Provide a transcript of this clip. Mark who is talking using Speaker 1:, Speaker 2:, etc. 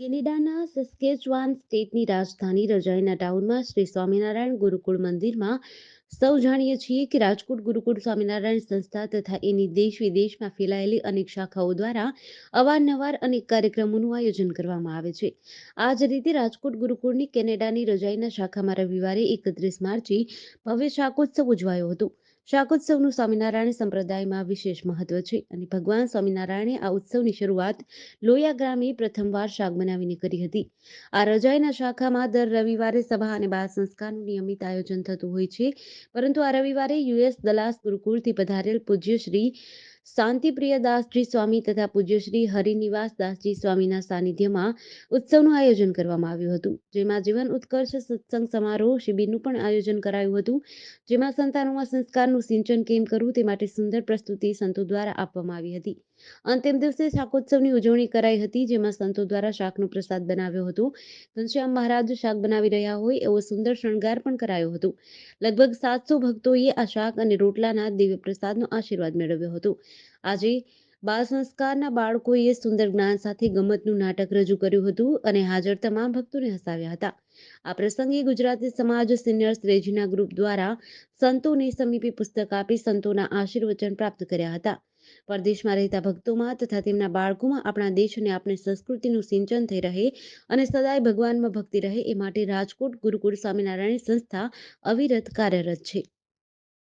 Speaker 1: કેનેડાના સસ્કેચવાન સ્ટેટની રાજધાની રજાઈના ટાઉનમાં શ્રી સ્વામિનારાયણ ગુરુકુળ મંદિરમાં સૌ જાણીએ છીએ કે રાજકોટ ગુરુકુળ સ્વામિનારાયણ સંસ્થા તથા એની દેશ વિદેશમાં ફેલાયેલી અનેક શાખાઓ દ્વારા અવારનવાર અનેક કાર્યક્રમોનું આયોજન કરવામાં આવે છે. આ જ રીતે રાજકોટ ગુરુકુળની કેનેડાની રજાઈના શાખામાં રવિવારે એકત્રીસ માર્ચે ભવ્ય શાકોત્સવ ઉજવાયો હતો. શાકોત્સવનું સ્વામિનારાયણ સંપ્રદાયમાં વિશેષ મહત્વ છે અને ભગવાન સ્વામિનારાયણે આ ઉત્સવની શરૂઆત લોયા ગ્રામે પ્રથમવાર શાક બનાવીને કરી હતી. આ રજાઈના શાખામાં દર રવિવારે સભા અને બાળ સંસ્કારનું નિયમિત આયોજન થતું હોય છે. પરંતુ આ રવિવારે યુએસ દલાસ ગુરુકુળથી પધારેલ પૂજ્ય શ્રી શાંતિપ્રિય દાસજી સ્વામી તથા પૂજ્ય શ્રી હરિનિવાસ દાસજી સ્વામીના સાનિધ્યમાં ઉત્સવનું આયોજન કરવામાં આવ્યું હતું. જેમાં જીવન ઉત્કર્ષ સત્સંગ સમારોહ શિબિરનું પણ આયોજન કરાયું હતું. જેમાં સંતાનોમાં સંસ્કારનું સિંચન કેમ કરવું તે માટે સુંદર પ્રસ્તુતિ સંતો દ્વારા આપવામાં આવી હતી. અંતિમ દિવસે શાકોત્સવની ઉજવણી કરાઈ હતી, જેમાં સંતો દ્વારા શાકનો પ્રસાદ બનાવ્યો હતો. ઘનશ્યામ મહારાજ શાક બનાવી રહ્યા હોય એવો સુંદર શણગાર પણ કરાયો હતો. લગભગ સાતસો ભક્તોએ આ શાક અને રોટલાના દિવ્ય પ્રસાદનો આશીર્વાદ મેળવ્યો હતો. આજે બાળ સંસ્કારના બાળકોએ સુંદર જ્ઞાન સાથે ગમતનું નાટક રજૂ કર્યું હતું અને હાજર તમામ ભક્તોને હસાવ્યા હતા. આ પ્રસંગે ગુજરાતી સમાજ સિનિયર્સ રેજીના ગ્રુપ દ્વારા સંતોને સમીપી પુસ્તક આપી સંતોના આશીર્વચન પ્રાપ્ત કર્યા હતા. પરદેશમાં રહેતા ભક્તોમાં તથા તેમના બાળકોમાં આપણા દેશ અને આપણી સંસ્કૃતિનું સિંચન થઈ રહે અને સદાય ભગવાનમાં ભક્તિ રહે એ માટે રાજકોટ ગુરુકુળ સ્વામિનારાયણ સંસ્થા અવિરત કાર્યરત છે.